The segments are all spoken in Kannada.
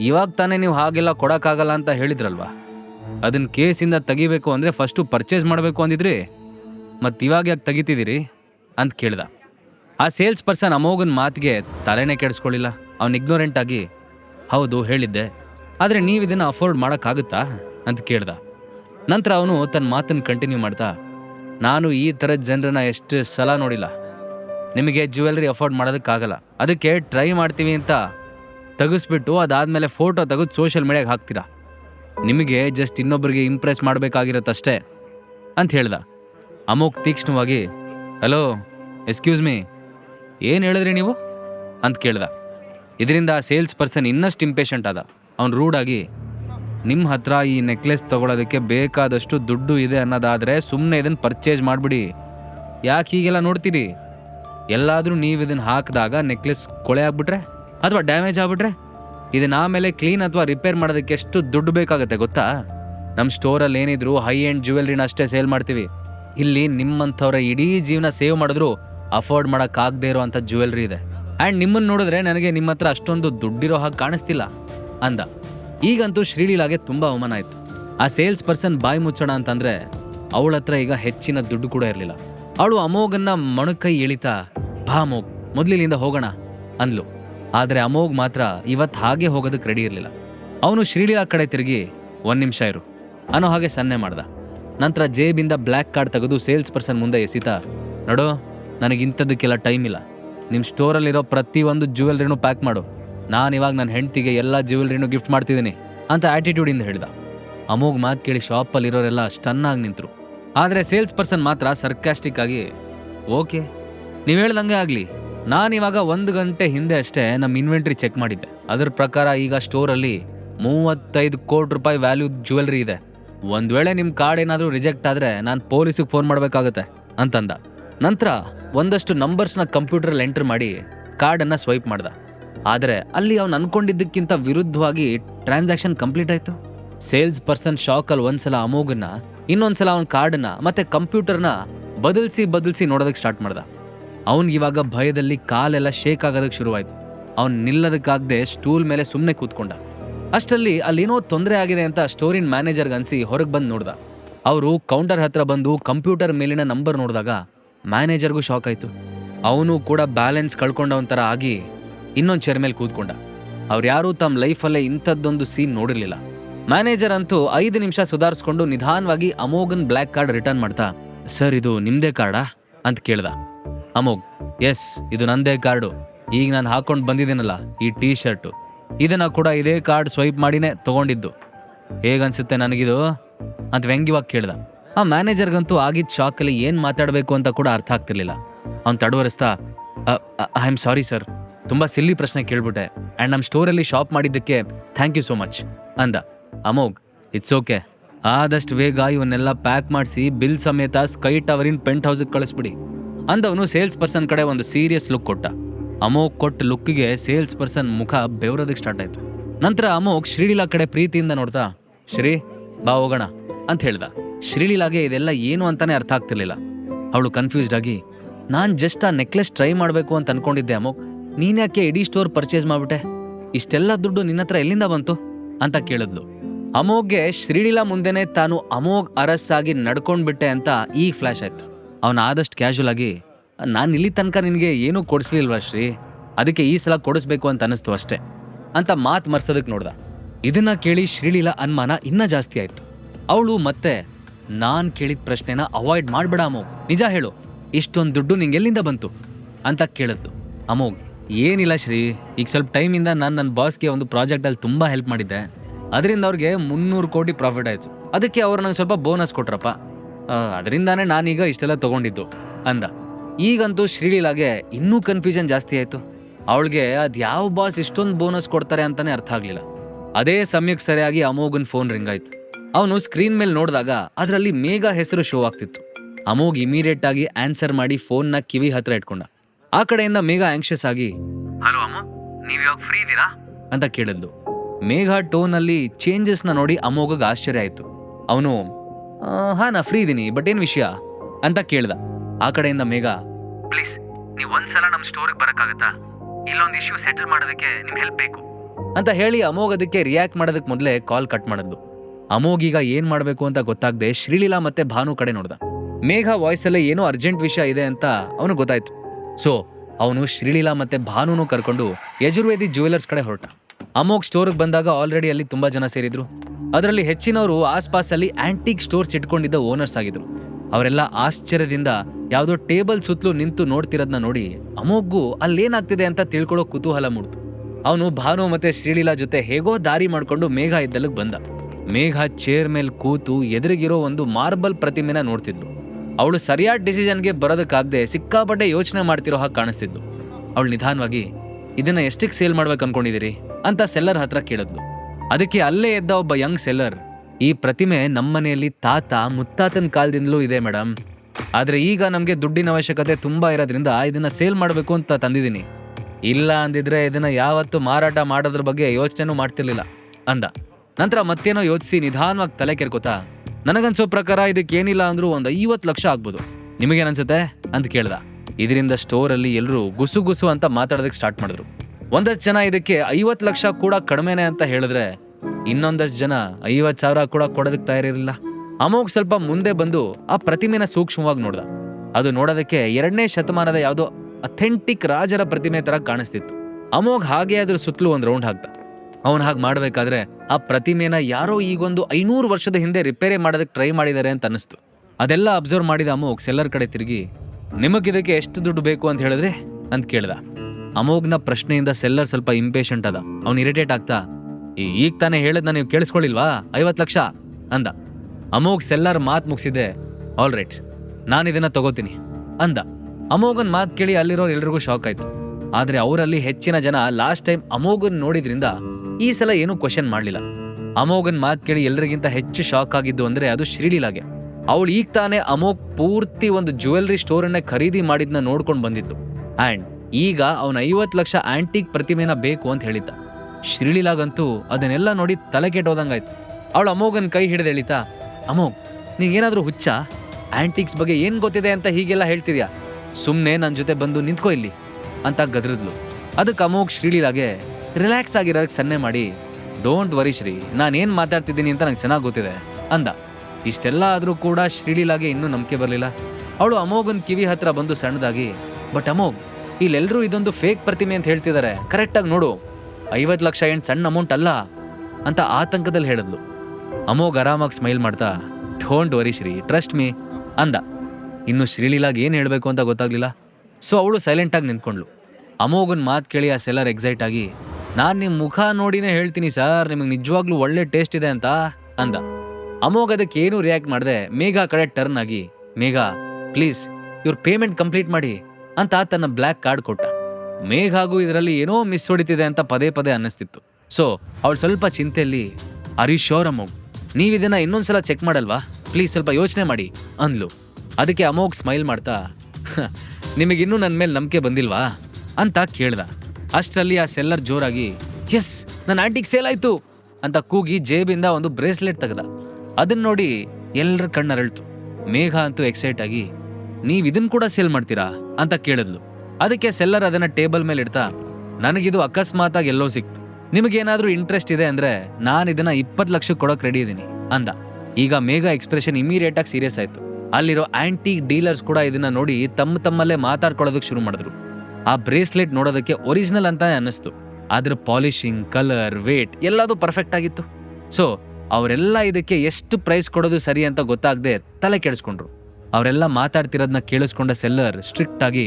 ಇವಾಗ ತಾನೇ ನೀವು ಹಾಗೆಲ್ಲ ಕೊಡೋಕ್ಕಾಗಲ್ಲ ಅಂತ ಹೇಳಿದ್ರಲ್ವಾ? ಅದನ್ನು ಕೇಸಿಂದ ತೆಗಿಬೇಕು ಅಂದರೆ ಫಸ್ಟು ಪರ್ಚೇಸ್ ಮಾಡಬೇಕು ಅಂದಿದ್ರಿ? ಮತ್ತು ಇವಾಗ ಯಾಕೆ ತೆಗಿತಿದ್ದೀರಿ? ಅಂತ ಕೇಳ್ದ. ಆ ಸೇಲ್ಸ್ ಪರ್ಸನ್ ಅಮೋಗನ ಮಾತಿಗೆ ತಲೆನೇ ಕೆಡಿಸ್ಕೊಳ್ಳಿಲ್ಲ ಅವ್ನು ಇಗ್ನೋರೆಂಟ್ ಆಗಿ, ಹೌದು, ಹೇಳಿದ್ದೆ. ಆದರೆ ನೀವು ಇದನ್ನು ಅಫೋರ್ಡ್ ಮಾಡೋಕ್ಕಾಗುತ್ತಾ? ಅಂತ ಕೇಳ್ದ. ನಂತರ ಅವನು ತನ್ನ ಮಾತನ್ನು ಕಂಟಿನ್ಯೂ ಮಾಡ್ತಾ ನಾನು ಈ ಥರದ ಜನರನ್ನ ಎಷ್ಟು ಸಲ ನೋಡಿಲ್ಲ. ನಿಮಗೆ ಜ್ಯುವೆಲ್ರಿ ಅಫೋರ್ಡ್ ಮಾಡೋದಕ್ಕಾಗಲ್ಲ. ಅದಕ್ಕೆ ಟ್ರೈ ಮಾಡ್ತೀವಿ ಅಂತ ತೆಗೆಸ್ಬಿಟ್ಟು ಅದಾದಮೇಲೆ ಫೋಟೋ ತೆಗೆದು ಸೋಷಿಯಲ್ ಮೀಡಿಯಾಗೆ ಹಾಕ್ತೀರಾ? ನಿಮಗೆ ಜಸ್ಟ್ ಇನ್ನೊಬ್ಬರಿಗೆ ಇಂಪ್ರೆಸ್ ಮಾಡಬೇಕಾಗಿರತ್ತಷ್ಟೇ, ಅಂತ ಹೇಳ್ದ. ಅಮೋಕ್ ತೀಕ್ಷ್ಣವಾಗಿ ಹಲೋ ಎಕ್ಸ್ಕ್ಯೂಸ್ ಮೀ ಏನು ಹೇಳಿದ್ರಿ ನೀವು? ಅಂತ ಕೇಳ್ದ. ಇದರಿಂದ ಸೇಲ್ಸ್ ಪರ್ಸನ್ ಇನ್ನಷ್ಟು ಇಂಪೇಷಂಟ್ ಆದ. ಅವ್ನು ರೂಡಾಗಿ ನಿಮ್ಮ ಹತ್ರ ಈ ನೆಕ್ಲೆಸ್ ತೊಗೊಳೋದಕ್ಕೆ ಬೇಕಾದಷ್ಟು ದುಡ್ಡು ಇದೆ ಅನ್ನೋದಾದರೆ ಸುಮ್ಮನೆ ಇದನ್ನು ಪರ್ಚೇಸ್ ಮಾಡಿಬಿಡಿ. ಯಾಕೆ ಹೀಗೆಲ್ಲ ನೋಡ್ತೀರಿ? ಎಲ್ಲಾದರೂ ನೀವು ಇದನ್ನು ಹಾಕಿದಾಗ ನೆಕ್ಲೆಸ್ ಕೊಳೆ ಆಗ್ಬಿಟ್ರೆ ಅಥವಾ ಡ್ಯಾಮೇಜ್ ಆಗ್ಬಿಟ್ರೆ? ಇದನ್ನ ಆಮೇಲೆ ಕ್ಲೀನ್ ಅಥವಾ ರಿಪೇರ್ ಮಾಡೋದಕ್ಕೆ ಎಷ್ಟು ದುಡ್ಡು ಬೇಕಾಗುತ್ತೆ ಗೊತ್ತಾ? ನಮ್ಮ ಸ್ಟೋರಲ್ಲಿ ಏನಿದ್ರು ಹೈ ಎಂಡ್ ಜ್ಯುವೆಲ್ರಿನ ಅಷ್ಟೇ ಸೇಲ್ ಮಾಡ್ತೀವಿ. ಇಲ್ಲಿ ನಿಮ್ಮಂಥವ್ರ ಇಡೀ ಜೀವನ ಸೇವ್ ಮಾಡಿದ್ರು ಅಫೋರ್ಡ್ ಮಾಡೋಕ್ಕಾಗದೇ ಇರೋವಂಥ ಜ್ಯುವೆಲ್ರಿ ಇದೆ. ಆ್ಯಂಡ್ ನಿಮ್ಮನ್ನು ನೋಡಿದ್ರೆ ನನಗೆ ನಿಮ್ಮ ಹತ್ರ ಅಷ್ಟೊಂದು ದುಡ್ಡಿರೋ ಹಾಗೆ ಕಾಣಿಸ್ತಿಲ್ಲ ಅಂದ. ಈಗಂತೂ ಶ್ರೀಲೀಲಾಗೆ ತುಂಬ ಅವಮಾನ ಆಯಿತು. ಆ ಸೇಲ್ಸ್ ಪರ್ಸನ್ ಬಾಯಿ ಮುಚ್ಚೋಣ ಅಂತಂದರೆ ಅವಳ ಹತ್ರ ಈಗ ಹೆಚ್ಚಿನ ದುಡ್ಡು ಕೂಡ ಇರಲಿಲ್ಲ. ಅವಳು ಅಮೋಘನ್ನ ಮೊಣಕೈ ಎಳಿತಾ, ಬಾ ಅಮೋಘ್ ಮೊದಲಿನಿಂದ ಹೋಗೋಣ, ಅಂದ್ಲು. ಆದರೆ ಅಮೋಘ್ ಮಾತ್ರ ಇವತ್ತು ಹಾಗೆ ಹೋಗೋದಕ್ಕೆ ರೆಡಿ ಇರಲಿಲ್ಲ. ಅವನು ಶ್ರೀಲೀಲಾ ಕಡೆ ತಿರುಗಿ, ಒಂದು ನಿಮಿಷ ಇರು. ಅನ್ನೋ ಹಾಗೆ ಸನ್ನೆ ಮಾಡ್ದ. ನಂತರ ಜೇಬಿಂದ ಬ್ಲ್ಯಾಕ್ ಕಾರ್ಡ್ ತೆಗೆದು ಸೇಲ್ಸ್ ಪರ್ಸನ್ ಮುಂದೆ ಎಸಿತ ನೋಡು, ನನಗೆ ಇಂಥದ್ದಕ್ಕೆಲ್ಲ ಟೈಮ್ ಇಲ್ಲ. ನಿಮ್ಮ ಸ್ಟೋರಲ್ಲಿರೋ ಪ್ರತಿಯೊಂದು ಜ್ಯುವೆಲ್ರಿನೂ ಪ್ಯಾಕ್ ಮಾಡು. ನಾನು ಇವಾಗ ನನ್ನ ಹೆಂಡ್ತಿಗೆ ಎಲ್ಲ ಜ್ಯುವೆಲ್ರಿನೂ ಗಿಫ್ಟ್ ಮಾಡ್ತಿದ್ದೀನಿ ಅಂತ ಆ್ಯಟಿಟ್ಯೂಡಿಂದ ಹೇಳ್ದ. ಅಮೋಘ್ ಮಾತು ಕೇಳಿ ಶಾಪಲ್ಲಿರೋರೆಲ್ಲ ಸ್ಟನ್ನಾಗಿ ನಿಂತರು. ಆದರೆ ಸೇಲ್ಸ್ ಪರ್ಸನ್ ಮಾತ್ರ ಸರ್ಕಾಸ್ಟಿಕ್ ಆಗಿ, ಓಕೆ, ನೀವು ಹೇಳ್ದಂಗೆ ಆಗಲಿ. ನಾನಿವಾಗ ಒಂದು ಗಂಟೆ ಹಿಂದೆ ಅಷ್ಟೇ ನಮ್ಮ ಇನ್ವೆಂಟ್ರಿ ಚೆಕ್ ಮಾಡಿದ್ದೆ. ಅದರ ಪ್ರಕಾರ ಈಗ ಸ್ಟೋರಲ್ಲಿ ಮೂವತ್ತೈದು ಕೋಟಿ ರೂಪಾಯಿ ವ್ಯಾಲ್ಯೂ ಜ್ಯುವೆಲ್ರಿ ಇದೆ. ಒಂದು ವೇಳೆ ನಿಮ್ಮ ಕಾರ್ಡ್ ಏನಾದರೂ ರಿಜೆಕ್ಟ್ ಆದರೆ ನಾನು ಪೊಲೀಸಿಗೆ ಫೋನ್ ಮಾಡಬೇಕಾಗುತ್ತೆ, ಅಂತಂದ. ನಂತರ ಒಂದಷ್ಟು ನಂಬರ್ಸ್ನ ಕಂಪ್ಯೂಟರಲ್ಲಿ ಎಂಟರ್ ಮಾಡಿ ಕಾರ್ಡನ್ನು ಸ್ವೈಪ್ ಮಾಡ್ದ. ಆದರೆ ಅಲ್ಲಿ ಅವ್ನು ಅನ್ಕೊಂಡಿದ್ದಕ್ಕಿಂತ ವಿರುದ್ಧವಾಗಿ ಟ್ರಾನ್ಸಾಕ್ಷನ್ ಕಂಪ್ಲೀಟ್ ಆಯಿತು. ಸೇಲ್ಸ್ ಪರ್ಸನ್ ಶಾಕಲ್ಲಿ ಒಂದ್ಸಲ ಅಮೋಘನ್ನ, ಇನ್ನೊಂದ್ಸಲ ಅವನ ಕಾರ್ಡನ್ನು ಮತ್ತು ಕಂಪ್ಯೂಟರ್ನ ಬದಲಿಸಿ ಬದಲಿಸಿ ನೋಡೋದಕ್ಕೆ ಸ್ಟಾರ್ಟ್ ಮಾಡ್ದ. ಅವ್ನಿಗೆ ಇವಾಗ ಭಯದಲ್ಲಿ ಕಾಲೆಲ್ಲ ಶೇಕ್ ಆಗೋದಕ್ಕೆ ಶುರುವಾಯ್ತು. ಅವ್ನು ನಿಲ್ಲದಕ್ಕಾಗದೆ ಸ್ಟೂಲ್ ಮೇಲೆ ಸುಮ್ಮನೆ ಕೂತ್ಕೊಂಡ. ಅಷ್ಟರಲ್ಲಿ ಅಲ್ಲೇನೋ ತೊಂದರೆ ಆಗಿದೆ ಅಂತ ಸ್ಟೋರಿನ್ ಮ್ಯಾನೇಜರ್ಗೆ ಅನ್ಸಿ ಹೊರಗೆ ಬಂದು ನೋಡ್ದ. ಅವರು ಕೌಂಟರ್ ಹತ್ರ ಬಂದು ಕಂಪ್ಯೂಟರ್ ಮೇಲಿನ ನಂಬರ್ ನೋಡಿದಾಗ ಮ್ಯಾನೇಜರ್ಗೂ ಶಾಕ್ ಆಯಿತು. ಅವನು ಕೂಡ ಬ್ಯಾಲೆನ್ಸ್ ಕಳ್ಕೊಂಡವನ ಥರ ಆಗಿ ಇನ್ನೊಂದು ಚೇರ್ ಮೇಲೆ ಕೂತ್ಕೊಂಡ. ಅವ್ರು ಯಾರೂ ತಮ್ಮ ಲೈಫಲ್ಲೇ ಇಂಥದ್ದೊಂದು ಸೀನ್ ನೋಡಿರಲಿಲ್ಲ. ಮ್ಯಾನೇಜರ್ ಅಂತೂ ಐದು ನಿಮಿಷ ಸುಧಾರಿಸ್ಕೊಂಡು ನಿಧಾನವಾಗಿ ಅಮೋಘನ್ ಬ್ಲ್ಯಾಕ್ ಕಾರ್ಡ್ ರಿಟರ್ನ್ ಮಾಡ್ತಾ, ಸರ್, ಇದು ನಿಮ್ಮದೇ ಕಾರ್ಡಾ ಅಂತ ಕೇಳ್ದ. ಅಮೋಘ್ ಎಸ್, ಇದು ನಂದೇ ಕಾರ್ಡು. ಈಗ ನಾನು ಹಾಕೊಂಡು ಬಂದಿದ್ದೀನಲ್ಲ, ಈ ಟೀ ಶರ್ಟು ಇದನ್ನು ಕೂಡ ಇದೇ ಕಾರ್ಡ್ ಸ್ವೈಪ್ ಮಾಡಿನೇ ತಗೊಂಡಿದ್ದು. ಹೇಗನ್ಸುತ್ತೆ ನನಗಿದು? ಅಂತ ವ್ಯಂಗ್ಯವಾಗಿ ಕೇಳ್ದ. ಆ ಮ್ಯಾನೇಜರ್ಗಂತೂ ಆಗಿದ್ದ ಶಾಕಲ್ಲಿ ಏನು ಮಾತಾಡಬೇಕು ಅಂತ ಕೂಡ ಅರ್ಥ ಆಗ್ತಿರ್ಲಿಲ್ಲ. ಅವ್ನು ತಡವರಿಸ್ತಾ ಐ ಆಮ್ ಸಾರಿ ಸರ್. ತುಂಬ ಸಿಲ್ಲಿ ಪ್ರಶ್ನೆ ಕೇಳ್ಬಿಟ್ಟೆ. ಆ್ಯಂಡ್ ನಮ್ಮ ಸ್ಟೋರಲ್ಲಿ ಶಾಪ್ ಮಾಡಿದ್ದಕ್ಕೆ ಥ್ಯಾಂಕ್ ಯು ಸೋ ಮಚ್, ಅಂದ. Amogh it's okay. ಆದಷ್ಟು ಬೇಗ ಇವನ್ನೆಲ್ಲ ಪ್ಯಾಕ್ ಮಾಡಿಸಿ ಬಿಲ್ ಸಮೇತ ಸ್ಕೈ ಟವರಿನ ಪೆಂಟ್ ಹೌಸಿಗೆ ಕಳಿಸ್ಬಿಡಿ. ಅಂದವನು ಸೇಲ್ಸ್ ಪರ್ಸನ್ ಕಡೆ ಒಂದು ಸೀರಿಯಸ್ ಲುಕ್ ಕೊಟ್ಟ. ಅಮೋಘ್ ಕೊಟ್ಟ ಲುಕ್ಗೆ ಸೇಲ್ಸ್ ಪರ್ಸನ್ ಮುಖ ಬೆವರೋದಕ್ಕೆ ಸ್ಟಾರ್ಟ್ ಆಯ್ತು. ನಂತರ ಅಮೋಘ್ ಶ್ರೀಲೀಲಾ ಕಡೆ ಪ್ರೀತಿಯಿಂದ ನೋಡ್ತಾ, ಶ್ರೀ, ಬಾ ಹೋಗೋಣ, ಅಂತ ಹೇಳ್ದ. ಶ್ರೀಲೀಲಾಗೆ ಇದೆಲ್ಲ ಏನು ಅಂತಾನೆ ಅರ್ಥ ಆಗ್ತಿರ್ಲಿಲ್ಲ. ಅವಳು ಕನ್ಫ್ಯೂಸ್ಡ್ ಆಗಿ, ನಾನು ಜಸ್ಟ್ ಆ ನೆಕ್ಲೆಸ್ ಟ್ರೈ ಮಾಡಬೇಕು ಅಂತ ಅನ್ಕೊಂಡಿದ್ದೆ ಅಮೋಕ್ ನೀನ್ಯಾಕೆ ಇಡೀ ಸ್ಟೋರ್ ಪರ್ಚೇಸ್ ಮಾಡಿಬಿಟ್ಟೆ? ಇಷ್ಟೆಲ್ಲ ದುಡ್ಡು ನಿನ್ನ ಹತ್ರ ಎಲ್ಲಿಂದ ಬಂತು? ಅಂತ ಕೇಳಿದ್ಲು. ಅಮೋಘ್ಗೆ ಶ್ರೀಲೀಲಾ ಮುಂದೆನೆ ತಾನು ಅಮೋಘ್ ಅರಸ್ ಆಗಿ ನಡ್ಕೊಂಡ್ಬಿಟ್ಟೆ ಅಂತ ಈ ಫ್ಲಾಶ್ ಆಯ್ತು. ಅವನು ಆದಷ್ಟು ಕ್ಯಾಶುವಲ್ ಆಗಿ, ನಾನು ಇಲ್ಲಿ ತನಕ ನಿನಗೆ ಏನೂ ಕೊಡಿಸ್ಲಿಲ್ವಾ ಶ್ರೀ? ಅದಕ್ಕೆ ಈ ಸಲ ಕೊಡಿಸ್ಬೇಕು ಅಂತ ಅನ್ನಿಸ್ತು ಅಷ್ಟೇ. ಅಂತ ಮಾತು ಮರ್ಸೋದಕ್ಕೆ ನೋಡ್ದ. ಇದನ್ನು ಕೇಳಿ ಶ್ರೀಲೀಲಾ ಅನುಮಾನ ಇನ್ನೂ ಜಾಸ್ತಿ ಆಯ್ತು. ಅವಳು ಮತ್ತೆ, ನಾನು ಕೇಳಿದ ಪ್ರಶ್ನೆನ ಅವಾಯ್ಡ್ ಮಾಡಬೇಡ ಅಮೋಗ್ ನಿಜ ಹೇಳು, ಇಷ್ಟೊಂದು ದುಡ್ಡು ನಿಂಗೆ ಎಲ್ಲಿಂದ ಬಂತು? ಅಂತ ಕೇಳಿದ್ದು ಅಮೋಗ್ ಏನಿಲ್ಲ ಶ್ರೀ, ಈಗ ಸ್ವಲ್ಪ ಟೈಮಿಂದ ನಾನು ನನ್ನ ಬಾಸ್ಗೆ ಒಂದು ಪ್ರಾಜೆಕ್ಟಲ್ಲಿ ತುಂಬ ಹೆಲ್ಪ್ ಮಾಡಿದ್ದೆ. ಅದರಿಂದ ಅವ್ರಿಗೆ ಮುನ್ನೂರು ಕೋಟಿ ಪ್ರಾಫಿಟ್ ಆಯಿತು. ಅದಕ್ಕೆ ಅವ್ರು ನಂಗೆ ಸ್ವಲ್ಪ ಬೋನಸ್ ಕೊಟ್ರಪ್ಪ. ಅದರಿಂದಾನೇ ನಾನೀಗ ಇಷ್ಟೆಲ್ಲ ತಗೊಂಡಿದ್ದು ಅಂದ. ಈಗಂತೂ ಶ್ರೀಲೀಲಾಗೆ ಇನ್ನೂ ಕನ್ಫ್ಯೂಷನ್ ಜಾಸ್ತಿ ಆಯಿತು. ಅವಳಿಗೆ ಅದು ಯಾವ ಬಾಸ್ ಇಷ್ಟೊಂದು ಬೋನಸ್ ಕೊಡ್ತಾರೆ ಅಂತಲೇ ಅರ್ಥ ಆಗಲಿಲ್ಲ. ಅದೇ ಸಮಯಕ್ಕೆ ಸರಿಯಾಗಿ ಅಮೋಘನ್ ಫೋನ್ ರಿಂಗ್ ಆಯಿತು. ಅವನು ಸ್ಕ್ರೀನ್ ಮೇಲೆ ನೋಡಿದಾಗ ಅದರಲ್ಲಿ ಮೇಗ ಹೆಸರು ಶೋ ಆಗ್ತಿತ್ತು. ಅಮೋಘ್ ಇಮಿಡಿಯೇಟ್ ಆಗಿ ಆನ್ಸರ್ ಮಾಡಿ ಫೋನ್ನ ಕಿವಿ ಹತ್ರ ಇಟ್ಕೊಂಡ. ಆ ಕಡೆಯಿಂದ ಮೇಘ ಆಂಕ್ಷಿಯಸ್ ಆಗಿ ಹಲೋ ಅಮ್ಮ ನೀವು ಯಾವಾಗ ಫ್ರೀ ಇದ್ದೀರಾ ಅಂತ ಕೇಳಿದ್ಲು. ಮೇಘ ಟೋನಲ್ಲಿ ಚೇಂಜಸ್ನ ನೋಡಿ ಅಮೋಘಗೆ ಆಶ್ಚರ್ಯ ಆಯಿತು. ಅವನು ಹಾ ನಾ ಫ್ರೀ ಇದ್ದೀನಿ ಬಟ್ ಏನು ವಿಷಯ? ಅಂತ ಕೇಳ್ದ. ಆ ಕಡೆಯಿಂದ ಮೇಘ ಪ್ಲೀಸ್ ನೀವು ಒಂದ್ಸಲ ನಮ್ಮ ಸ್ಟೋರಿಗೆ ಬರೋಕ್ಕಾಗತ್ತಾ? ಇಲ್ಲೊಂದು ಇಶ್ಯೂ ಸೆಟಲ್ ಮಾಡೋದಕ್ಕೆ ನಿಮ್ಗೆ ಹೆಲ್ಪ್ ಬೇಕು. ಅಂತ ಹೇಳಿ ಅಮೋಘ್ ಅದಕ್ಕೆ ರಿಯಾಕ್ಟ್ ಮಾಡೋದಕ್ಕೆ ಮೊದಲೇ ಕಾಲ್ ಕಟ್ ಮಾಡಿದ್ಲು. ಅಮೋಘ್ ಈಗ ಏನು ಮಾಡಬೇಕು ಅಂತ ಗೊತ್ತಾಗದೆ ಶ್ರೀಲೀಲಾ ಮತ್ತೆ ಭಾನು ಕಡೆ ನೋಡ್ದ. ಮೇಘ ವಾಯ್ಸಲ್ಲೇ ಏನೋ ಅರ್ಜೆಂಟ್ ವಿಷಯ ಇದೆ ಅಂತ ಅವನು ಗೊತ್ತಾಯ್ತು. ಸೊ ಅವನು ಶ್ರೀಲೀಲಾ ಮತ್ತೆ ಭಾನುನು ಕರ್ಕೊಂಡು ಯಜುರ್ವೇದಿ ಜ್ಯುವೆಲರ್ಸ್ ಕಡೆ ಹೊರಟ. ಅಮೋಘ್ ಸ್ಟೋರ್ಗೆ ಬಂದಾಗ ಆಲ್ರೆಡಿ ಅಲ್ಲಿ ತುಂಬಾ ಜನ ಸೇರಿದ್ರು. ಅದರಲ್ಲಿ ಹೆಚ್ಚಿನವರು ಆಸ್ಪಾಸಲ್ಲಿ ಆಂಟಿಕ್ ಸ್ಟೋರ್ಸ್ ಇಟ್ಕೊಂಡಿದ್ದ ಓನರ್ಸ್ ಆಗಿದ್ರು. ಅವರೆಲ್ಲ ಆಶ್ಚರ್ಯದಿಂದ ಯಾವುದೋ ಟೇಬಲ್ ಸುತ್ತಲೂ ನಿಂತು ನೋಡ್ತಿರೋದನ್ನ ನೋಡಿ ಅಮೋಘ್ಗೂ ಅಲ್ಲೇನಾಗ್ತಿದೆ ಅಂತ ತಿಳ್ಕೊಳ್ಳೋ ಕುತೂಹಲ ಮೂಡ್ತು. ಅವನು ಭಾನು ಮತ್ತೆ ಶ್ರೀಲೀಲಾ ಜೊತೆ ಹೇಗೋ ದಾರಿ ಮಾಡಿಕೊಂಡು ಮೇಘ ಇದ್ದಲ್ಲಿಗೆ ಬಂದ. ಮೇಘ ಚೇರ್ ಮೇಲೆ ಕೂತು ಎದುರಿಗಿರೋ ಒಂದು ಮಾರ್ಬಲ್ ಪ್ರತಿಮೆನ ನೋಡ್ತಿದ್ಲು. ಅವಳು ಸರಿಯಾದ ಡಿಸಿಷನ್ಗೆ ಬರೋದಕ್ಕಾಗದೆ ಸಿಕ್ಕಾಪಟ್ಟೆ ಯೋಚನೆ ಮಾಡ್ತಿರೋ ಹಾಗೆ ಕಾಣಿಸ್ತಿದ್ಲು. ಅವಳು ನಿಧಾನವಾಗಿ, ಇದನ್ನ ಎಷ್ಟಕ್ಕೆ ಸೇಲ್ ಮಾಡ್ಬೇಕು ಅನ್ಕೊಂಡಿದ್ದೀರಿ ಅಂತ ಸೆಲ್ಲರ್ ಹತ್ರ ಕೇಳಿದ್ಲು. ಅದಕ್ಕೆ ಅಲ್ಲೇ ಎದ್ದ ಒಬ್ಬ ಯಂಗ್ ಸೆಲ್ಲರ್, ಈ ಪ್ರತಿಮೆ ನಮ್ಮನೆಯಲ್ಲಿ ತಾತ ಮುತ್ತಾತನ ಕಾಲದಿಂದಲೂ ಇದೆ ಮೇಡಮ್ ಆದರೆ ಈಗ ನಮಗೆ ದುಡ್ಡಿನ ಅವಶ್ಯಕತೆ ತುಂಬಾ ಇರೋದ್ರಿಂದ ಇದನ್ನ ಸೇಲ್ ಮಾಡಬೇಕು ಅಂತ ತಂದಿದ್ದೀನಿ. ಇಲ್ಲ ಅಂದಿದ್ರೆ ಇದನ್ನ ಯಾವತ್ತು ಮಾರಾಟ ಮಾಡೋದ್ರ ಬಗ್ಗೆ ಯೋಚನೆನೂ ಮಾಡ್ತಿರ್ಲಿಲ್ಲ, ಅಂದ. ನಂತರ ಮತ್ತೇನೋ ಯೋಚಿಸಿ ನಿಧಾನವಾಗಿ ತಲೆ ಕೆರ್ಕೋತಾ, ನನಗನ್ಸೋ ಪ್ರಕಾರ ಇದಕ್ಕೇನಿಲ್ಲ ಅಂದ್ರೂ ಒಂದು ಐವತ್ತು ಲಕ್ಷ ಆಗ್ಬೋದು. ನಿಮಗೇನನ್ಸುತ್ತೆ? ಅಂತ ಕೇಳ್ದ. ಇದರಿಂದ ಸ್ಟೋರಲ್ಲಿ ಎಲ್ಲರೂ ಗುಸು ಗುಸು ಅಂತ ಮಾತಾಡೋದಕ್ಕೆ ಸ್ಟಾರ್ಟ್ ಮಾಡಿದ್ರು. ಒಂದಷ್ಟು ಜನ ಇದಕ್ಕೆ ಐವತ್ತು ಲಕ್ಷ ಕೂಡ ಕಡಿಮೆನೆ ಅಂತ ಹೇಳಿದ್ರೆ ಇನ್ನೊಂದಷ್ಟು ಜನ ಐವತ್ತು ಸಾವಿರ ಕೂಡ ಕೊಡೋದಕ್ಕೆ ತಯಾರಿರಲಿಲ್ಲ. ಅಮೋಘ್ ಸ್ವಲ್ಪ ಮುಂದೆ ಬಂದು ಆ ಪ್ರತಿಮೆನ ಸೂಕ್ಷ್ಮವಾಗಿ ನೋಡ್ದ. ಅದು ನೋಡೋದಕ್ಕೆ ಎರಡನೇ ಶತಮಾನದ ಯಾವುದೋ ಅಥೆಂಟಿಕ್ ರಾಜರ ಪ್ರತಿಮೆ ತರ ಕಾಣಿಸ್ತಿತ್ತು. ಅಮೋಘ್ ಹಾಗೆ ಅದ್ರ ಸುತ್ತಲೂ ಒಂದು ರೌಂಡ್ ಹಾಕ್ದ. ಅವನು ಹಾಗೆ ಮಾಡಬೇಕಾದ್ರೆ ಆ ಪ್ರತಿಮೆನ ಯಾರೋ ಈಗೊಂದು ಐನೂರು ವರ್ಷದ ಹಿಂದೆ ರಿಪೇರಿ ಮಾಡೋದಕ್ಕೆ ಟ್ರೈ ಮಾಡಿದ್ದಾರೆ ಅಂತ ಅನಿಸ್ತು ಅದೆಲ್ಲ ಅಬ್ಸರ್ವ್ ಮಾಡಿದ ಅಮೋಘ್ ಸೆಲ್ಲರ್ ಕಡೆ ತಿರುಗಿ ನಿಮಗಿದಕ್ಕೆ ಎಷ್ಟು ದುಡ್ಡು ಬೇಕು? ಅಂತ ಹೇಳಿದ್ರೆ ಅಂತ ಕೇಳ್ದ. ಅಮೋಘ್ನ ಪ್ರಶ್ನೆಯಿಂದ ಸೆಲ್ಲರ್ ಸ್ವಲ್ಪ ಇಂಪೇಷಂಟ್ ಅದ. ಅವ್ನು ಇರಿಟೇಟ್ ಆಗ್ತಾ, "ಈ- ಈಗ ತಾನೇ ಹೇಳದ್ನ ನೀವು ಕೇಳಿಸ್ಕೊಳ್ಳಿಲ್ವಾ? ಐವತ್ತು ಲಕ್ಷ? ಅಂದ. ಅಮೋಘ್ ಸೆಲ್ಲರ್ ಮಾತು ಮುಗಿಸಿದೆ ಆಲ್ ರೈಟ್ ನಾನು ಇದನ್ನ ತಗೋತೀನಿ. ಅಂದ. ಅಮೋಘನ್ ಮಾತು ಕೇಳಿ ಅಲ್ಲಿರೋ ಎಲ್ರಿಗೂ ಶಾಕ್ ಆಯ್ತು. ಆದ್ರೆ ಅವರಲ್ಲಿ ಹೆಚ್ಚಿನ ಜನ ಲಾಸ್ಟ್ ಟೈಮ್ ಅಮೋಘನ್ ನೋಡಿದ್ರಿಂದ ಈ ಸಲ ಏನೂ ಕ್ವಶನ್ ಮಾಡಲಿಲ್ಲ. ಅಮೋಘನ್ ಮಾತು ಕೇಳಿ ಎಲ್ರಿಗಿಂತ ಹೆಚ್ಚು ಶಾಕ್ ಆಗಿದ್ದು ಅಂದ್ರೆ ಅದು ಶ್ರೀಲೀಲಾಗೆ. ಅವಳು ಈಗ ತಾನೇ ಅಮೋಘ್ ಪೂರ್ತಿ ಒಂದು ಜ್ಯುವೆಲ್ರಿ ಸ್ಟೋರನ್ನೇ ಖರೀದಿ ಮಾಡಿದ್ನ ನೋಡ್ಕೊಂಡು ಬಂದಿದ್ಲು. ಆ್ಯಂಡ್ ಈಗ ಅವನ ಐವತ್ತು ಲಕ್ಷ ಆಂಟಿಕ್ ಪ್ರತಿಮೆನ ಬೇಕು ಅಂತ ಹೇಳಿದ್ದ. ಶ್ರೀಲೀಲಾಗಂತೂ ಅದನ್ನೆಲ್ಲ ನೋಡಿ ತಲೆ ಕೆಟ್ಟೋದಂಗಾಯ್ತು. ಅವಳು ಅಮೋಘನ್ ಕೈ ಹಿಡಿದು ಹೇಳಿತಾ ಅಮೋಘ್, ನೀನೇನಾದರೂ ಹುಚ್ಚ? ಆಂಟಿಕ್ಸ್ ಬಗ್ಗೆ ಏನು ಗೊತ್ತಿದೆ ಅಂತ ಹೀಗೆಲ್ಲ ಹೇಳ್ತಿದ್ಯಾ? ಸುಮ್ಮನೆ ನನ್ನ ಜೊತೆ ಬಂದು ನಿಂತ್ಕೋ ಇಲ್ಲಿ, ಅಂತ ಗದ್ರದ್ಲು. ಅದಕ್ಕೆ ಅಮೋಘ್ ಶ್ರೀಲೀಲಾಗೆ, ರಿಲ್ಯಾಕ್ಸ್ ಆಗಿರೋದಕ್ಕೆ ಸನ್ನೆ ಮಾಡಿ, ಡೋಂಟ್ ವರಿ ಶ್ರೀ, ನಾನೇನು ಮಾತಾಡ್ತಿದ್ದೀನಿ ಅಂತ ನಂಗೆ ಚೆನ್ನಾಗಿ ಗೊತ್ತಿದೆ, ಅಂದ. ಇಷ್ಟೆಲ್ಲ ಆದರೂ ಕೂಡ ಶ್ರೀಲೀಲಾಗೆ ಇನ್ನೂ ನಂಬಿಕೆ ಬರಲಿಲ್ಲ. ಅವಳು ಅಮೋಘನ್ ಕಿವಿ ಹತ್ರ ಬಂದು ಸಣ್ಣದಾಗಿ, ಬಟ್ ಅಮೋಘ್ ಇಲ್ಲೆಲ್ಲರೂ ಇದೊಂದು ಫೇಕ್ ಪ್ರತಿಮೆ ಅಂತ ಹೇಳ್ತಿದ್ದಾರೆ ಕರೆಕ್ಟಾಗಿ ನೋಡು. ಐವತ್ತು ಲಕ್ಷ ಏನು ಸಣ್ಣ ಅಮೌಂಟ್ ಅಲ್ಲ ಅಂತ ಆತಂಕದಲ್ಲಿ ಹೇಳಿದ್ಲು. ಅಮೋಘ್ ಆರಾಮಾಗಿ ಸ್ಮೈಲ್ ಮಾಡ್ತಾ don't worry Shri trust me ಅಂದ. ಇನ್ನು ಶ್ರೀಲೀಲಾಗಿ ಏನು ಹೇಳಬೇಕು ಅಂತ ಗೊತ್ತಾಗ್ಲಿಲ್ಲ. ಸೊ ಅವಳು ಸೈಲೆಂಟಾಗಿ ನಿಂತ್ಕೊಂಡ್ಳು. ಅಮೋಘನ್ ಮಾತು ಕೇಳಿ ಆ ಸೆಲ್ಲರ್ ಎಕ್ಸೈಟ್ ಆಗಿ, ನಾನು ನಿಮ್ಮ ಮುಖ ನೋಡಿನೇ ಹೇಳ್ತೀನಿ ಸರ್, ನಿಮಗೆ ನಿಜವಾಗ್ಲೂ ಒಳ್ಳೆ ಟೇಸ್ಟ್ ಇದೆ ಅಂತ, ಅಂದ. ಅಮೋಘ್ ಅದಕ್ಕೆ ಏನೂ ರಿಯಾಕ್ಟ್ ಮಾಡಿದೆ, ಮೇಘ ಕಡೆ ಟರ್ನ್ ಆಗಿ, ಮೇಘ ಪ್ಲೀಸ್ ಇವ್ರ ಪೇಮೆಂಟ್ ಕಂಪ್ಲೀಟ್ ಮಾಡಿ. ಅಂತ ತನ್ನ ಬ್ಲ್ಯಾಕ್ ಕಾರ್ಡ್ ಕೊಟ್ಟ. ಮೇಘಾಗೂ ಇದರಲ್ಲಿ ಏನೋ ಮಿಸ್ ಹೊಡಿತಿದೆ ಅಂತ ಪದೇ ಪದೇ ಅನ್ನಿಸ್ತಿತ್ತು. ಸೊ ಅವಳು ಸ್ವಲ್ಪ ಚಿಂತೆಯಲ್ಲಿ ಅರಿ ಶೋರ್ ಅಮೋಗ್ ನೀವು ಇದನ್ನ ಇನ್ನೊಂದ್ಸಲ ಚೆಕ್ ಮಾಡಲ್ವಾ? ಪ್ಲೀಸ್ ಸ್ವಲ್ಪ ಯೋಚನೆ ಮಾಡಿ, ಅಂದ್ಲು. ಅದಕ್ಕೆ ಅಮೋಗ್ ಸ್ಮೈಲ್ ಮಾಡ್ತಾ ನಿಮಗಿನ್ನೂ ನನ್ನ ಮೇಲೆ ನಂಬಿಕೆ ಬಂದಿಲ್ವಾ? ಅಂತ ಕೇಳ್ದ. ಅಷ್ಟರಲ್ಲಿ ಆ ಸೆಲ್ಲರ್ ಜೋರಾಗಿ ಎಸ್ ನನ್ನ ಆಂಟಿಗೆ ಸೇಲ್ ಆಯ್ತು, ಅಂತ ಕೂಗಿ ಜೇಬಿಂದ ಒಂದು ಬ್ರೇಸ್ಲೆಟ್ ತೆಗೆದ. ಅದನ್ನ ನೋಡಿ ಎಲ್ಲರ ಕಣ್ಣರಳ್ತು. ಮೇಘ ಅಂತೂ ಎಕ್ಸೈಟ್ ಆಗಿ ನೀವ್ ಇದನ್ ಕೂಡ ಸೇಲ್ ಮಾಡ್ತೀರಾ ಅಂತ ಕೇಳಿದ್ಲು. ಅದಕ್ಕೆ ಸೆಲ್ಲರ್ ಅದನ್ನ ಟೇಬಲ್ ಮೇಲೆ ಇಡ್ತಾ, ನನಗಿದು ಅಕಸ್ಮಾತ್ ಆಗಿ ಎಲ್ಲೋ ಸಿಕ್ತು. ನಿಮಗೇನಾದರೂ ಇಂಟ್ರೆಸ್ಟ್ ಇದೆ ಅಂದ್ರೆ ನಾನು ಇದನ್ನ ಇಪ್ಪತ್ತು ಲಕ್ಷಕ್ಕೆ ಕೊಡೋಕೆ ರೆಡಿ ಇದೀನಿ, ಅಂದ. ಈಗ ಮೇಘ ಎಕ್ಸ್ಪ್ರೆಷನ್ ಇಮಿಡಿಯೇಟ್ ಆಗಿ ಸೀರಿಯಸ್ ಆಯ್ತು. ಅಲ್ಲಿರೋ ಆಂಟಿ ಡೀಲರ್ಸ್ ಕೂಡ ಇದನ್ನ ನೋಡಿ ತಮ್ಮ ತಮ್ಮಲ್ಲೇ ಮಾತಾಡ್ಕೊಳ್ಳೋದಕ್ಕೆ ಶುರು ಮಾಡಿದ್ರು. ಆ ಬ್ರೇಸ್ಲೆಟ್ ನೋಡೋದಕ್ಕೆ ಒರಿಜಿನಲ್ ಅಂತಾನೆ ಅನ್ನಿಸ್ತು. ಅದ್ರ ಪಾಲಿಶಿಂಗ್, ಕಲರ್ ವೇಟ್ ಎಲ್ಲದೂ ಪರ್ಫೆಕ್ಟ್ ಆಗಿತ್ತು. ಸೊ ಅವರೆಲ್ಲ ಇದಕ್ಕೆ ಎಷ್ಟು ಪ್ರೈಸ್ ಕೊಡೋದು ಸರಿ ಅಂತ ಗೊತ್ತಾಗದೆ ತಲೆ ಕೆಡಿಸ್ಕೊಂಡ್ರು. ಅವರೆಲ್ಲ ಮಾತಾಡ್ತಿರೋದನ್ನ ಕೇಳಿಸ್ಕೊಂಡ ಸೆಲ್ಲರ್ ಸ್ಟ್ರಿಕ್ಟ್ ಆಗಿ,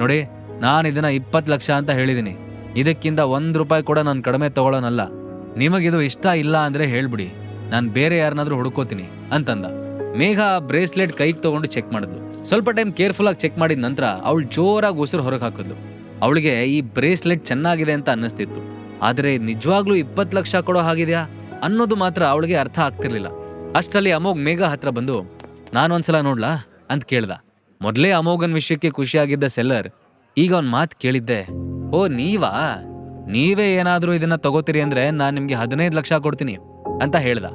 ನೋಡಿ, ನಾನು ಇದನ್ನ ಇಪ್ಪತ್ತು ಲಕ್ಷ ಅಂತ ಹೇಳಿದ್ದೀನಿ ಇದಕ್ಕಿಂತ ಒಂದು ರೂಪಾಯಿ ಕೂಡ ನಾನು ಕಡಿಮೆ ತಗೊಳ್ಳೋನಲ್ಲ ನಿಮಗಿದು ಇಷ್ಟ ಇಲ್ಲ ಅಂದರೆ ಹೇಳ್ಬಿಡಿ. ನಾನು ಬೇರೆ ಯಾರನ್ನಾದ್ರೂ ಹುಡ್ಕೋತೀನಿ ಅಂತಂದ. ಮೇಘ ಬ್ರೇಸ್ಲೆಟ್ ಕೈಗೆ ತೊಗೊಂಡು ಚೆಕ್ ಮಾಡಿದ್ಲು. ಸ್ವಲ್ಪ ಟೈಮ್ ಕೇರ್ಫುಲ್ಲಾಗಿ ಚೆಕ್ ಮಾಡಿದ ನಂತರ ಅವಳು ಜೋರಾಗಿ ಉಸಿರು ಹೊರಗೆ ಹಾಕಿದ್ಲು. ಅವಳಿಗೆ ಈ ಬ್ರೇಸ್ಲೆಟ್ ಚೆನ್ನಾಗಿದೆ ಅಂತ ಅನ್ನಿಸ್ತಿತ್ತು. ಆದರೆ ನಿಜವಾಗ್ಲೂ ಇಪ್ಪತ್ತು ಲಕ್ಷ ಕೊಡೋ ಹಾಗಿದೆಯಾ? ಅನ್ನೋದು ಮಾತ್ರ ಅವಳಿಗೆ ಅರ್ಥ ಆಗ್ತಿರ್ಲಿಲ್ಲ. ಅಷ್ಟರಲ್ಲಿ ಅಮೋಘ್ ಮೇಘ ಹತ್ರ ಬಂದು ನಾನೊಂದ್ಸಲ ನೋಡ್ಲಾ ಅಂತ ಕೇಳ್ದ. ಮೊದಲೇ ಅಮೋಘನ್ ವಿಷಯಕ್ಕೆ ಖುಷಿಯಾಗಿದ್ದ ಸೆಲ್ಲರ್, ಈಗ ಅವನ್ ಮಾತು ಕೇಳಿದ್ದೆ, ಓ, ನೀವಾ? ನೀವೇ ಏನಾದರೂ ಇದನ್ನ ತಗೋತೀರಿ ಅಂದ್ರೆ ನಾನು ನಿಮ್ಗೆ ಹದಿನೈದು ಲಕ್ಷ ಕೊಡ್ತೀನಿ, ಅಂತ ಹೇಳ್ದ.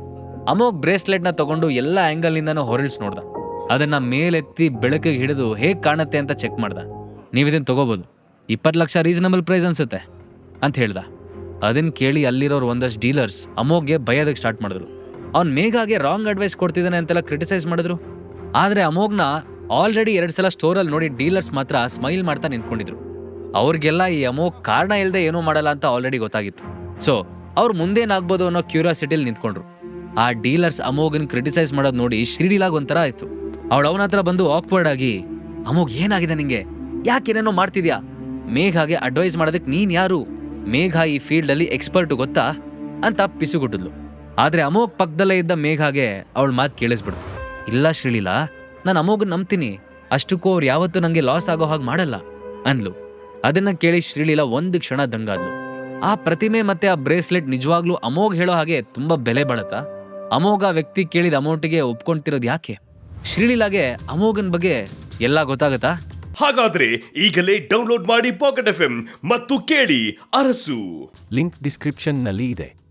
ಅಮೋಘ್ ಬ್ರೇಸ್ಲೆಟ್ನ ತಗೊಂಡು ಎಲ್ಲ ಆ್ಯಂಗಲ್ನಿಂದನೂ ಹೊರಳಿಸ್ ನೋಡ್ದ. ಅದನ್ನ ಮೇಲೆತ್ತಿ ಬೆಳಕಿಗೆ ಹಿಡಿದು ಹೇಗೆ ಕಾಣುತ್ತೆ ಅಂತ ಚೆಕ್ ಮಾಡ್ದ. ನೀವಿದನ್ನು ತಗೋಬೋದು. ಇಪ್ಪತ್ತು ಲಕ್ಷ ರೀಸನಬಲ್ ಪ್ರೈಸ್ ಅನ್ಸುತ್ತೆ, ಅಂತ ಹೇಳ್ದ. ಅದನ್ನ ಕೇಳಿ ಅಲ್ಲಿರೋರು ಒಂದಷ್ಟು ಡೀಲರ್ಸ್ ಅಮೋಘ್ಗೆ ಭಯದಕ್ಕೆ ಸ್ಟಾರ್ಟ್ ಮಾಡಿದ್ರು. ಅವ್ನ್ ಮೇಘಾಗೆ ರಾಂಗ್ ಅಡ್ವೈಸ್ ಕೊಡ್ತಿದ್ದಾನೆ ಅಂತೆಲ್ಲ ಕ್ರಿಟಿಸೈಸ್ ಮಾಡಿದ್ರು. ಆದರೆ ಅಮೋಘ್ನ ಆಲ್ರೆಡಿ ಎರಡು ಸಲ ಸ್ಟೋರಲ್ಲಿ ನೋಡಿ ಡೀಲರ್ಸ್ ಮಾತ್ರ ಸ್ಮೈಲ್ ಮಾಡ್ತಾ ನಿಂತ್ಕೊಂಡಿದ್ರು. ಅವ್ರಿಗೆಲ್ಲ ಈ ಅಮೋಘ್ ಕಾರಣ ಇಲ್ಲದೆ ಏನೂ ಮಾಡಲ್ಲ ಅಂತ ಆಲ್ರೆಡಿ ಗೊತ್ತಾಗಿತ್ತು. ಸೊ ಅವ್ರು ಮುಂದೇನಾಗ್ಬೋದು ಅನ್ನೋ ಕ್ಯೂರಿಯಾಸಿಟಿಲಿ ನಿಂತ್ಕೊಂಡ್ರು. ಆ ಡೀಲರ್ಸ್ ಅಮೋಘನ್ ಕ್ರಿಟಿಸೈಸ್ ಮಾಡೋದು ನೋಡಿ ಶ್ರೀಡಿಲಾಗ್ ಒಂಥರ ಆಯಿತು. ಅವಳು ಅವನ ಹತ್ರ ಬಂದು ಆಕ್ವರ್ಡ್ ಆಗಿ, ಅಮೋಘ್, ಏನಾಗಿದೆ ನಿಂಗೆ? ಏನೇನೋ ಮಾಡ್ತಿದ್ಯಾ? ಮೇಘಾಗೆ ಅಡ್ವೈಸ್ ಮಾಡೋದಕ್ಕೆ ನೀನು ಯಾರು? ಮೇಘ ಈ ಫೀಲ್ಡಲ್ಲಿ ಎಕ್ಸ್ಪರ್ಟ್ ಗೊತ್ತಾ? ಅಂತ ಪಿಸುಗುಟ್ಟಿದ್ಲು. ಆದ್ರೆ ಅಮೋಘ್ ಪಕ್ಕದಲ್ಲೇ ಇದ್ದ ಮೇಘಾಗೆ ಅವಳ ಮಾತು ಕೇಳಿಸ್ಬಿಡು ಇಲ್ಲ ಶ್ರೀಲೀಲಾ ನಾನು ಅಮೋಗ್ ನಂಬ್ತೀನಿ. ಅಷ್ಟಕ್ಕೂ ಅವ್ರು ಯಾವತ್ತೂ ನನಗೆ ಲಾಸ್ ಆಗೋ ಹಾಗೆ ಮಾಡಲ್ಲ ಅಂದ್ಲು. ಅದನ್ನು ಕೇಳಿ ಶ್ರೀಲೀಲಾ ಒಂದು ಕ್ಷಣ ದಂಗಾದ್ಲು. ಆ ಪ್ರತಿಮೆ ಮತ್ತೆ ಆ ಬ್ರೇಸ್ಲೆಟ್ ನಿಜವಾಗ್ಲೂ ಅಮೋಘ್ ಹೇಳೋ ಹಾಗೆ ತುಂಬ ಬೆಲೆ ಬಾಳತ್ತಾ? ಅಮೋಘ ಆ ವ್ಯಕ್ತಿ ಕೇಳಿದ ಅಮೌಂಟಿಗೆ ಒಪ್ಕೊಂತಿರೋದು ಯಾಕೆ? ಶ್ರೀಲೀಲಾಗೆ ಅಮೋಘನ್ ಬಗ್ಗೆ ಎಲ್ಲ ಗೊತ್ತಾಗತ್ತಾ? ಹಾಗಾದ್ರೆ ಈಗಲೇ ಡೌನ್ಲೋಡ್ ಮಾಡಿ ಪಾಕೆಟ್ ಎಫ್ ಮತ್ತು ಕೇಳಿ ಅರಸು. ಲಿಂಕ್ ಡಿಸ್ಕ್ರಿಪ್ಷನ್ನಲ್ಲಿ ಇದೆ.